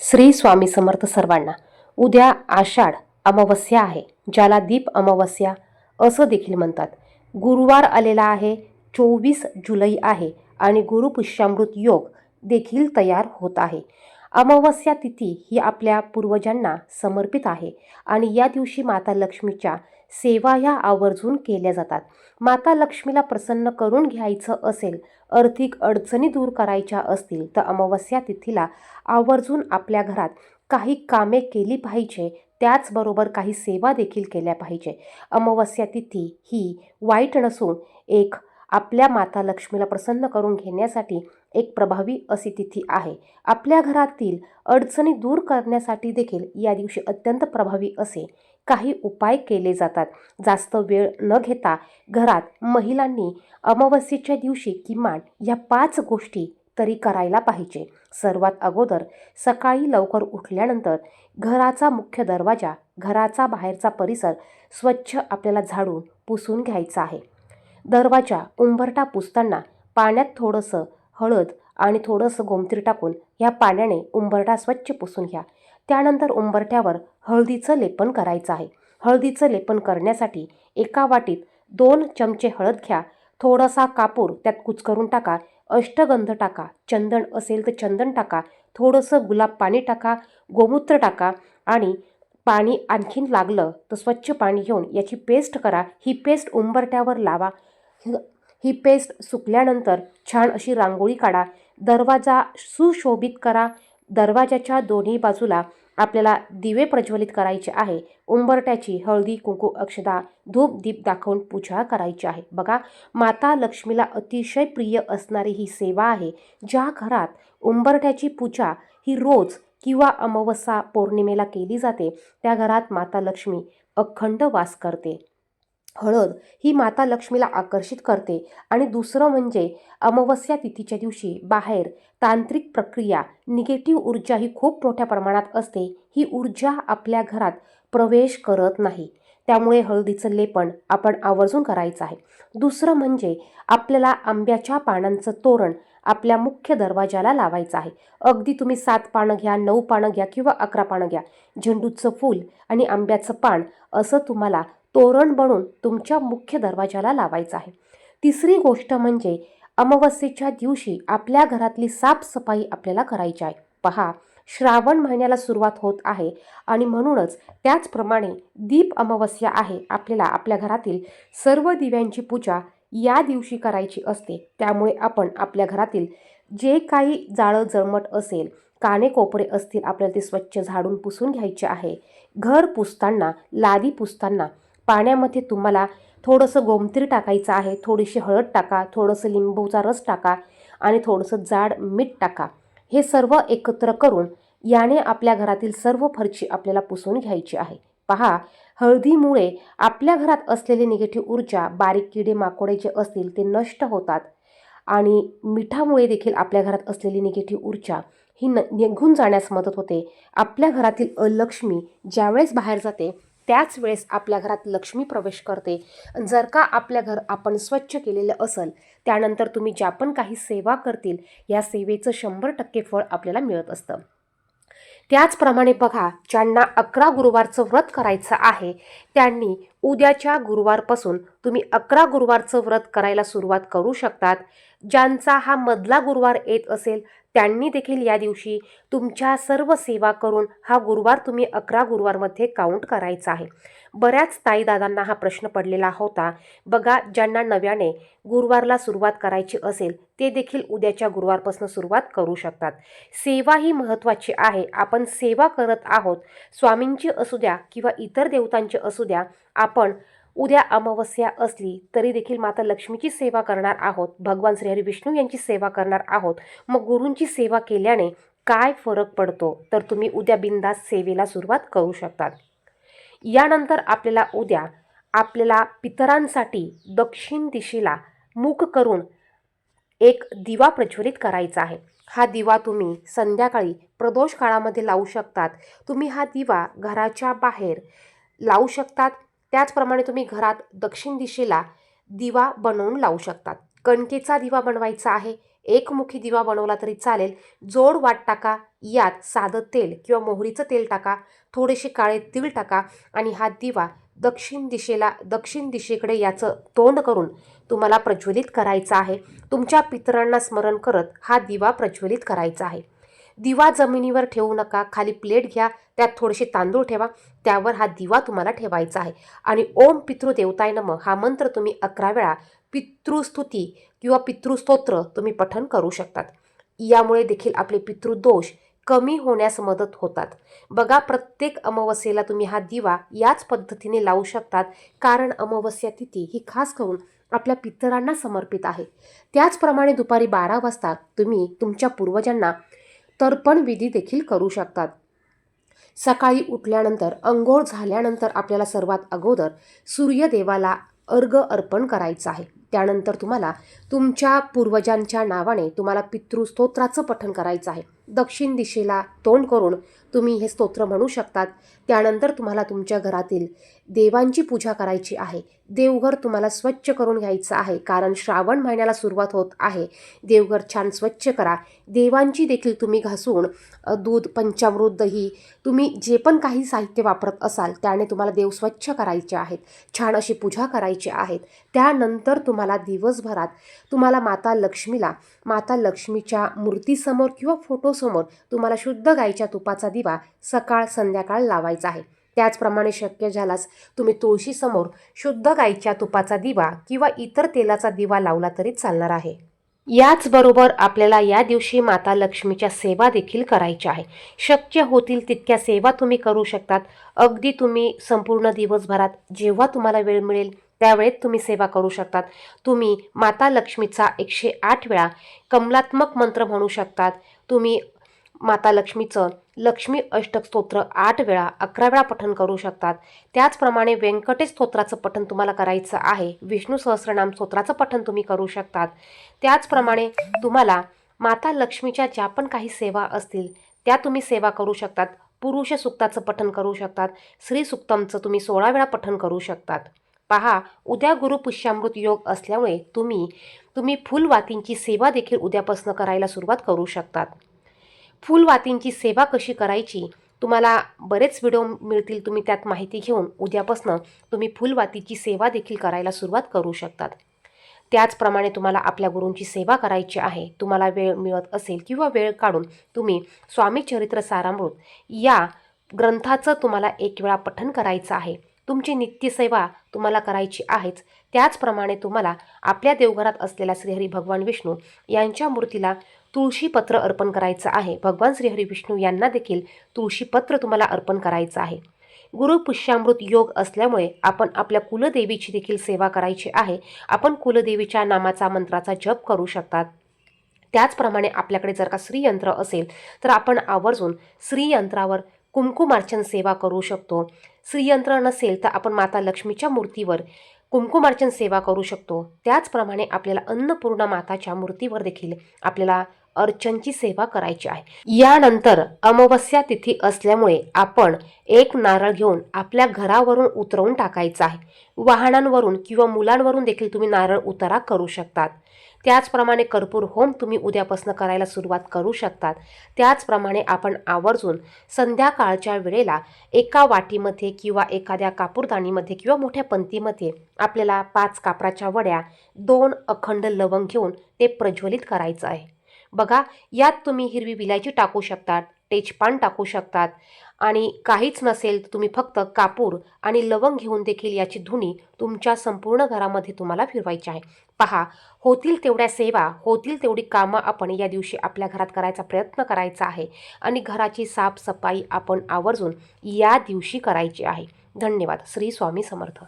श्री स्वामी समर्थ सर्वांना उद्या आषाढ अमावस्या आहे ज्याला दीप अमावस्या असं देखील म्हणतात. गुरुवार आलेला आहे चोवीस जुलै आहे आणि गुरुपुष्यामृत योग देखील तयार होत आहे. अमावस्या तिथी ही आपल्या पूर्वजांना समर्पित आहे आणि या दिवशी माता लक्ष्मीच्या सेवा ह्या आवर्जून केल्या जातात. माता लक्ष्मीला प्रसन्न करून घ्यायचं असेल आर्थिक अडचणी दूर करायच्या असतील तर अमावस्या तिथीला आवर्जून आपल्या घरात काही कामे केली पाहिजे. त्याचबरोबर काही सेवा देखील केल्या पाहिजे. अमावस्या तिथी ही वाईट नसून एक आपल्या माता लक्ष्मीला प्रसन्न करून घेण्यासाठी एक प्रभावी अशी तिथी आहे. आपल्या घरातील अडचणी दूर करण्यासाठी देखील या दिवशी अत्यंत प्रभावी असे काही उपाय केले जातात. जास्त वेळ न घेता घरात महिलांनी अमावस्येच्या दिवशी किमान या पाच गोष्टी तरी करायला पाहिजे. सर्वात अगोदर सकाळी लवकर उठल्यानंतर घराचा मुख्य दरवाजा घराचा बाहेरचा परिसर स्वच्छ आपल्याला झाडून पुसून घ्यायचा आहे. दरवाजा उंबरटा पुसताना पाण्यात थोडंसं हळद आणि थोडंसं गोमतीर टाकून ह्या पाण्याने उंबरटा स्वच्छ पुसून घ्या. त्यानंतर उंबरट्यावर हळदीचं लेपन करायचं आहे. हळदीचं लेपन करण्यासाठी एका वाटीत दोन चमचे हळद घ्या. थोडासा कापूर त्यात कुचकरून टाका. अष्टगंध टाका. चंदन असेल तर चंदन टाका. थोडंसं गुलाब पाणी टाका. गोमूत्र टाका आणि पाणी आणखीन लागलं तर स्वच्छ पाणी घेऊन याची पेस्ट करा. ही पेस्ट उंबरट्यावर लावा. ही- पेस्ट सुकल्यानंतर छान अशी रांगोळी काढा. दरवाजा सुशोभित करा. दरवाजाच्या दोन्ही बाजूला आपल्याला दिवे प्रज्वलित करायचे आहे. उंबरट्याची हळदी कुंकू अक्षदा धूप दीप दाखवून पूजा करायची आहे. बघा माता लक्ष्मीला अतिशय प्रिय असणारी ही सेवा आहे. ज्या घरात उंबरट्याची पूजा ही रोज किंवा अमावस्या पौर्णिमेला केली जाते त्या घरात माता लक्ष्मी अखंड वास करते. हळद ही माता लक्ष्मीला आकर्षित करते. आणि दुसरं म्हणजे अमावस्या तिथीच्या दिवशी बाहेर तांत्रिक प्रक्रिया निगेटिव्ह ऊर्जा ही खूप मोठ्या प्रमाणात असते. ही ऊर्जा आपल्या घरात प्रवेश करत नाही. त्यामुळे हळदीचं लेपन आपण आवर्जून करायचं आहे. दुसरं म्हणजे आपल्याला आंब्याच्या पानांचं तोरण आपल्या मुख्य दरवाजाला लावायचं आहे. अगदी तुम्ही सात पानं घ्या नऊ पानं घ्या किंवा अकरा पानं घ्या. झेंडूचं फूल आणि आंब्याचं पान असं तुम्हाला तोरण बनवून तुमच्या मुख्य दरवाजाला लावायचं आहे. तिसरी गोष्ट म्हणजे अमावस्येच्या दिवशी आपल्या घरातली साफसफाई आपल्याला करायची आहे. पहा श्रावण महिन्याला सुरुवात होत आहे आणि म्हणूनच त्याचप्रमाणे दीप अमावस्या आहे आपल्याला आपल्या घरातील सर्व दिव्यांची पूजा या दिवशी करायची असते. त्यामुळे आपण आपल्या घरातील जे काही जाळं जळमट असेल काने कोपरे असतील आपल्याला ते स्वच्छ झाडून पुसून घ्यायचे आहे. घर पुसताना लादी पुसताना पाण्यामध्ये तुम्हाला थोडंसं गोमतीर टाकायचं आहे थोडीशी हळद टाका थोडंसं लिंबूचा रस टाका आणि थोडंसं जाड मीठ टाका. हे सर्व एकत्र करून याने आपल्या घरातील सर्व फरची आपल्याला पुसून घ्यायची आहे. पहा हळदीमुळे आपल्या घरात असलेली निगेटिव्ह ऊर्जा बारीक किडे माकोडे जे असतील ते नष्ट होतात आणि मिठामुळे देखील आपल्या घरात असलेली निगेटिव्ह ऊर्जा ही न निघून जाण्यास मदत होते. आपल्या घरातील अलक्ष्मी ज्यावेळेस बाहेर जाते त्याच वेळेस आपल्या घरात लक्ष्मी प्रवेश करते. जर का आपल्या घर आपण स्वच्छ केलेलं असेल त्यानंतर तुम्ही ज्या पण काही सेवा करतील या सेवेचं शंभर टक्के फळ आपल्याला मिळत असतं. त्याचप्रमाणे बघा ज्यांना अकरा गुरुवारचं व्रत करायचं आहे त्यांनी उद्याच्या गुरुवारपासून तुम्ही अकरा गुरुवारचं व्रत करायला सुरुवात करू शकतात. ज्यांचा हा मधला गुरुवार येत असेल त्यांनी देखील या दिवशी तुमच्या सर्व सेवा करून हा गुरुवार तुम्ही अकरा गुरुवारमध्ये काउंट करायचा आहे. बऱ्याच ताईदादांना हा प्रश्न पडलेला होता. बघा ज्यांना नव्याने गुरुवारला सुरुवात करायची असेल ते देखील उद्याच्या गुरुवारपासून सुरुवात करू शकतात. सेवा ही महत्त्वाची आहे. आपण सेवा करत आहोत. स्वामींची असू द्या किंवा इतर देवतांची असू द्या आपण उद्या अमावस्या असली तरी देखील माता लक्ष्मीची सेवा करणार आहोत. भगवान श्रीहरी विष्णू यांची सेवा करणार आहोत. मग गुरूंची सेवा केल्याने काय फरक पडतो? तर तुम्ही उद्या बिंदास सेवेला सुरुवात करू शकतात. यानंतर आपल्याला उद्या आपल्याला पितरांसाठी दक्षिण दिशेला मुख करून एक दिवा प्रज्वलित करायचा आहे. हा दिवा तुम्ही संध्याकाळी प्रदोष काळामध्ये लावू शकतात. तुम्ही हा दिवा घराच्या बाहेर लावू शकतात. त्याचप्रमाणे तुम्ही घरात दक्षिण दिशेला दिवा बनवून लावू शकतात. कणकेचा दिवा बनवायचा आहे एकमुखी दिवा बनवला तरी चालेल. जोड वाट टाका यात साधं तेल किंवा मोहरीचं तेल टाका थोडेसे काळे तीळ टाका आणि हा दिवा दक्षिण दिशेला दक्षिण दिशेकडे याचं तोंड करून तुम्हाला प्रज्वलित करायचं आहे. तुमच्या पितरांना स्मरण करत हा दिवा प्रज्वलित करायचा आहे. दिवा जमिनीवर ठेवू नका खाली प्लेट घ्या त्यात थोडेसे तांदूळ ठेवा त्यावर हा दिवा तुम्हाला ठेवायचा आहे. आणि ओम पितृदेवताय नम हा मंत्र तुम्ही अकरा वेळा पितृस्तुती किंवा पितृस्तोत्र तुम्ही पठन करू शकतात. यामुळे देखील आपले पितृदोष कमी होण्यास मदत होतात. बघा प्रत्येक अमावस्येला तुम्ही हा दिवा याच पद्धतीने लावू शकतात कारण अमावस्या तिथी ही खास करून आपल्या पितरांना समर्पित आहे. त्याचप्रमाणे दुपारी बारा वाजता तुम्ही तुमच्या पूर्वजांना तर्पण विधी देखील करू शकतात. सकाळी उठल्यानंतर अंघोळ झाल्यानंतर आपल्याला सर्वात अगोदर सूर्यदेवाला अर्घ अर्पण करायचं आहे. त्यानंतर तुम्हाला तुमच्या पूर्वजांच्या नावाने तुम्हाला पितृस्तोत्राचं पठण करायचं आहे. दक्षिण दिशेला तोंड करून तुम्ही हे स्तोत्र म्हणू शकतात. त्यानंतर तुम्हाला तुमच्या घरातील देवांची पूजा करायची आहे. देवघर तुम्हाला स्वच्छ करून घ्यायचं आहे. कारण श्रावण महिन्याला सुरुवात होत आहे. देवघर छान स्वच्छ करा. देवांची देखील तुम्ही घासून दूध पंचामृत दही तुम्ही जे पण काही साहित्य वापरत असाल त्याने तुम्हाला देव स्वच्छ करायचे आहेत. छान अशी पूजा करायची आहेत. त्यानंतर तुम्हाला दिवसभरात तुम्हाला माता लक्ष्मीला माता लक्ष्मीच्या मूर्तीसमोर किंवा फोटो फोटोसमोर तुम्हाला शुद्ध गाईच्या तुपाचा दिवा सकाळ संध्याकाळ लावायचा आहे. त्याचप्रमाणे शक्य झाल्यास तुम्ही तुळशीसमोर शुद्ध गाईच्या तुपाचा दिवा किंवा इतर तेलाचा दिवा लावला तरी चालणार आहे. याचबरोबर आपल्याला या दिवशी माता लक्ष्मीच्या सेवा देखील करायच्या आहे. शक्य होतील तितक्या सेवा तुम्ही करू शकतात. अगदी तुम्ही संपूर्ण दिवसभरात जेव्हा तुम्हाला वेळ मिळेल त्यावेळेत तुम्ही सेवा करू शकतात. तुम्ही माता लक्ष्मीचा एकशे आठ वेळा कमलात्मक मंत्र म्हणू शकतात. तुम्ही माता लक्ष्मीचं लक्ष्मी अष्टक स्तोत्र आठ वेळा अकरा वेळा पठण करू शकतात. त्याचप्रमाणे व्यंकटेश स्तोत्राचं पठण तुम्हाला करायचं आहे. विष्णू सहस्रनाम स्तोत्राचं पठण तुम्ही करू शकतात. त्याचप्रमाणे तुम्हाला माता लक्ष्मीच्या ज्या पण काही सेवा असतील त्या तुम्ही सेवा करू शकतात. पुरुष सुक्ताचं पठण करू शकतात. श्री सुक्तमचं तुम्ही सोळा वेळा पठण करू शकतात. पहा उद्या गुरु पुष्यामृत योग असल्यामुळे तुम्ही तुम्ही फुलवातींची सेवा देखील उद्यापासून करायला सुरुवात करू शकतात. फुलवातींची सेवा कशी करायची? तुम्हाला बरेच व्हिडिओ मिळतील तुम्ही त्यात माहिती घेऊन उद्यापासून तुम्ही फुलवातीची सेवा देखील करायला सुरुवात करू शकतात. त्याचप्रमाणे तुम्हाला आपल्या गुरूंची सेवा करायची आहे तुम्हाला वेळ मिळत असेल किंवा वेळ काढून तुम्ही स्वामी चरित्र सारामृत या ग्रंथाचं तुम्हाला एक वेळा पठन करायचं आहे. तुमची नित्यसेवा तुम्हाला करायची आहेच. त्याचप्रमाणे तुम्हाला आपल्या देवघरात असलेल्या श्रीहरी भगवान विष्णू यांच्या मूर्तीला तुळशीपत्र अर्पण करायचं आहे. भगवान श्रीहरी विष्णू यांना देखील तुळशीपत्र तुम्हाला अर्पण करायचं आहे. गुरु पुष्यामृत योग असल्यामुळे आपण आपल्या कुलदेवीची देखील सेवा करायची आहे. आपण कुलदेवीच्या नामाचा मंत्राचा जप करू शकतात. त्याचप्रमाणे आपल्याकडे जर का श्रीयंत्र असेल तर आपण आवर्जून श्रीयंत्रावर कुंकुमार्चन सेवा करू शकतो. श्रीयंत्र नसेल तर आपण माता लक्ष्मीच्या मूर्तीवर कुंकुमार्चन सेवा करू शकतो. त्याचप्रमाणे आपल्याला अन्नपूर्णा माताच्या मूर्तीवर देखील आपल्याला अर्चनची सेवा करायची आहे. यानंतर अमावस्या तिथी असल्यामुळे आपण एक नारळ घेऊन आपल्या घरावरून उतरवून टाकायचा आहे. वाहनांवरून किंवा मुलांवरून देखील तुम्ही नारळ उतारा करू शकतात. त्याचप्रमाणे कर्पूर होम तुम्ही उद्यापासून करायला सुरुवात करू शकतात. त्याचप्रमाणे आपण आवर्जून संध्याकाळच्या वेळेला एका वाटीमध्ये किंवा एखाद्या कापूरदाणीमध्ये किंवा मोठ्या पंतीमध्ये आपल्याला पाच कापराच्या वड्या दोन अखंड लवंग घेऊन ते प्रज्वलित करायचं आहे. बघा यात तुम्ही हिरवी विलायची टाकू शकतात तेजपान टाकू शकतात आणि काहीच नसेल तर तुम्ही फक्त कापूर आणि लवंग घेऊन देखील याची धुणी तुमच्या संपूर्ण घरामध्ये तुम्हाला फिरवायची आहे. पहा होतील तेवढ्या सेवा होतील तेवढी कामं आपण या दिवशी आपल्या घरात करायचा प्रयत्न करायचा आहे आणि घराची साफसफाई आपण आवर्जून या दिवशी करायची आहे. धन्यवाद. श्री स्वामी समर्थ.